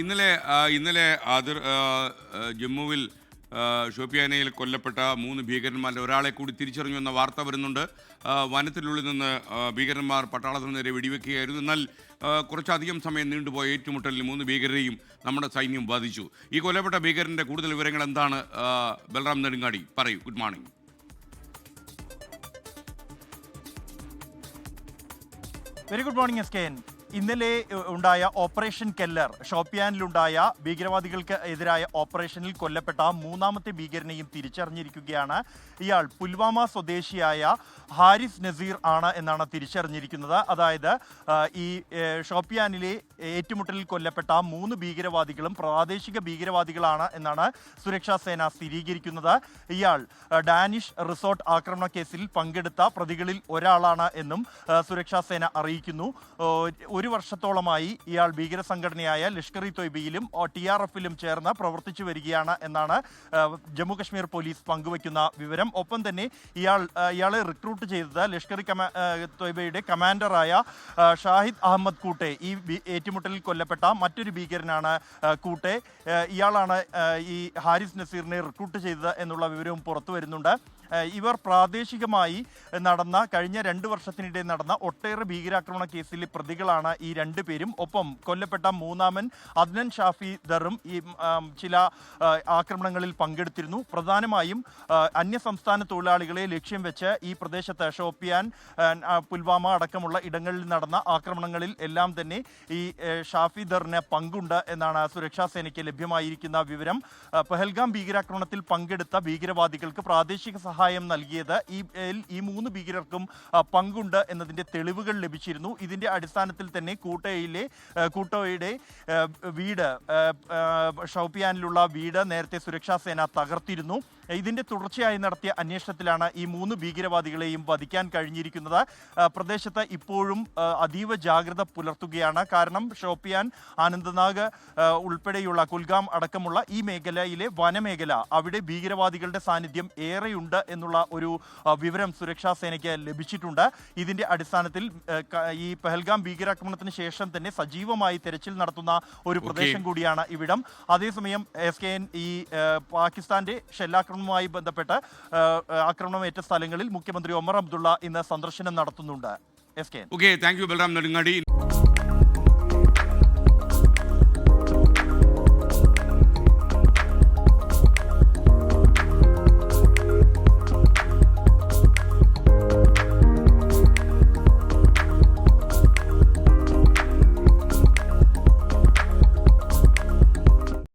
ഇന്നലെ ഇന്നലെ അതിർ ജമ്മുവിൽ ഷോപ്പിയാനയിൽ കൊല്ലപ്പെട്ട മൂന്ന് ഭീകരന്മാരിൽ ഒരാളെ കൂടി തിരിച്ചറിഞ്ഞു എന്ന വാർത്ത വരുന്നുണ്ട്. വനത്തിനുള്ളിൽ നിന്ന് ഭീകരന്മാർ പട്ടാളത്തിന് നേരെ വെടിവെക്കുകയായിരുന്നു. എന്നാൽ കുറച്ചധികം സമയം നീണ്ടുപോയ ഏറ്റുമുട്ടലിൽ മൂന്ന് ഭീകരരെയും നമ്മുടെ സൈന്യം ബാധിച്ചു ഈ കൊല്ലപ്പെട്ട ഭീകരന്റെ കൂടുതൽ വിവരങ്ങൾ എന്താണ്? ബൽറാം നെടുങ്ങാടി പറയൂ. Good morning very good morning S K N ഇന്നലെ ഉണ്ടായ ഓപ്പറേഷൻ കെല്ലർ ഷോപ്പിയാനിലുണ്ടായ ഭീകരവാദികൾക്ക് എതിരായ ഓപ്പറേഷനിൽ കൊല്ലപ്പെട്ട മൂന്നാമത്തെ ഭീകരനെയും തിരിച്ചറിഞ്ഞിരിക്കുകയാണ്. ഇയാൾ പുൽവാമ സ്വദേശിയായ ഹാരിസ് നസീർ ആണ് എന്നാണ് തിരിച്ചറിഞ്ഞിരിക്കുന്നത്. അതായത് ഈ ഷോപ്പിയാനിലെ ഏറ്റുമുട്ടലിൽ കൊല്ലപ്പെട്ട മൂന്ന് ഭീകരവാദികളും പ്രാദേശിക ഭീകരവാദികളാണ് എന്നാണ് സുരക്ഷാ സേന സ്ഥിരീകരിക്കുന്നത്. ഇയാൾ ഡാനിഷ് റിസോർട്ട് ആക്രമണ കേസിൽ പങ്കെടുത്ത പ്രതികളിൽ ഒരാളാണ് എന്നും സുരക്ഷാ സേന അറിയിക്കുന്നു. ഓ, ഒരു വർഷത്തോളമായി ഇയാൾ ഭീകര സംഘടനയായ ലഷ്കർ ഇ തൊയ്ബിയിലും ടി ആർ എഫിലും ചേർന്ന് പ്രവർത്തിച്ചു വരികയാണ് എന്നാണ് ആ, ജമ്മു കശ്മീർ പോലീസ് പങ്കുവയ്ക്കുന്ന വിവരം. ഒപ്പം തന്നെ ഇയാൾ ഇയാളെ റിക്രൂട്ട് ചെയ്തത് ലഷ്കർ ഇ കമാ തൊയ്ബയുടെ കമാൻഡറായ ഷാഹിദ് അഹമ്മദ് കൂട്ടെ. ഈ ഏറ്റുമുട്ടലിൽ കൊല്ലപ്പെട്ട മറ്റൊരു ഭീകരനാണ് കൂട്ടെ. ഇയാളാണ് ഈ ഹാരിസ് നസീറിനെ റിക്രൂട്ട് ചെയ്തത് എന്നുള്ള വിവരവും പുറത്തു വരുന്നുണ്ട്. ഇവർ പ്രാദേശികമായി നടന്ന കഴിഞ്ഞ രണ്ട് വർഷത്തിനിടെ നടന്ന ഒട്ടേറെ ഭീകരാക്രമണ കേസിലെ പ്രതികളാണ് ഈ രണ്ടു പേരും. ഒപ്പം കൊല്ലപ്പെട്ട മൂന്നാമൻ അദ്നൻ ഷാഫി ദറും ഈ ചില ആക്രമണങ്ങളിൽ പങ്കെടുത്തിരുന്നു. പ്രധാനമായും അന്യ അന്യസംസ്ഥാന തൊഴിലാളികളെ ലക്ഷ്യം വെച്ച് ഈ പ്രദേശത്ത് ഷോപ്പിയാൻ പുൽവാമ അടക്കമുള്ള ഇടങ്ങളിൽ നടന്ന ആക്രമണങ്ങളിൽ എല്ലാം തന്നെ ഈ ഷാഫി ദറിന് പങ്കുണ്ട് എന്നാണ് സുരക്ഷാ സേനയ്ക്ക് ലഭ്യമായിരിക്കുന്ന വിവരം. പെഹൽഗാം ഭീകരാക്രമണത്തിൽ പങ്കെടുത്ത ഭീകരവാദികൾക്ക് പ്രാദേശിക സഹായം നൽകിയത്. ഈ ഈ മൂന്ന് ഭീകരർക്കും പങ്കുണ്ട് എന്നതിന്റെ തെളിവുകൾ ലഭിച്ചിരുന്നു. ഇതിന്റെ അടിസ്ഥാനത്തിൽ തന്നെ കൂട്ടയിലെ കൂട്ടോയുടെ വീട് ഷൗപ്പിയാനിലുള്ള വീട് നേരത്തെ സുരക്ഷാ സേന തകർത്തിരുന്നു. ഇതിന്റെ തുടർച്ചയായി നടത്തിയ അന്വേഷണത്തിലാണ് ഈ മൂന്ന് ഭീകരവാദികളെയും വധിക്കാൻ കഴിഞ്ഞിരിക്കുന്നത്. പ്രദേശത്ത് ഇപ്പോഴും അതീവ ജാഗ്രത പുലർത്തുകയാണ്. കാരണം ഷോപ്പിയാൻ ആനന്ദനാഗ് ഉൾപ്പെടെയുള്ള കുൽഗാം അടക്കമുള്ള ഈ മേഖലയിലെ വനമേഖല അവിടെ ഭീകരവാദികളുടെ സാന്നിധ്യം ഏറെയുണ്ട് എന്നുള്ള ഒരു വിവരം സുരക്ഷാ സേനയ്ക്ക് ലഭിച്ചിട്ടുണ്ട്. ഇതിന്റെ അടിസ്ഥാനത്തിൽ ഈ പെഹൽഗാം ഭീകരാക്രമണത്തിന് ശേഷം തന്നെ സജീവമായി തെരച്ചിൽ നടത്തുന്ന ഒരു പ്രദേശം കൂടിയാണ് ഇവിടം. അതേസമയം എസ് കെ എൻ ഈ പാകിസ്ഥാന്റെ ഷെല്ലാക്രമണവുമായി ബന്ധപ്പെട്ട് ആക്രമണമേറ്റ സ്ഥലങ്ങളിൽ മുഖ്യമന്ത്രി ഒമർ അബ്ദുള്ള ഇന്ന് സന്ദർശനം നടത്തുന്നുണ്ട്. S K okay thank you Balram Nedungadi.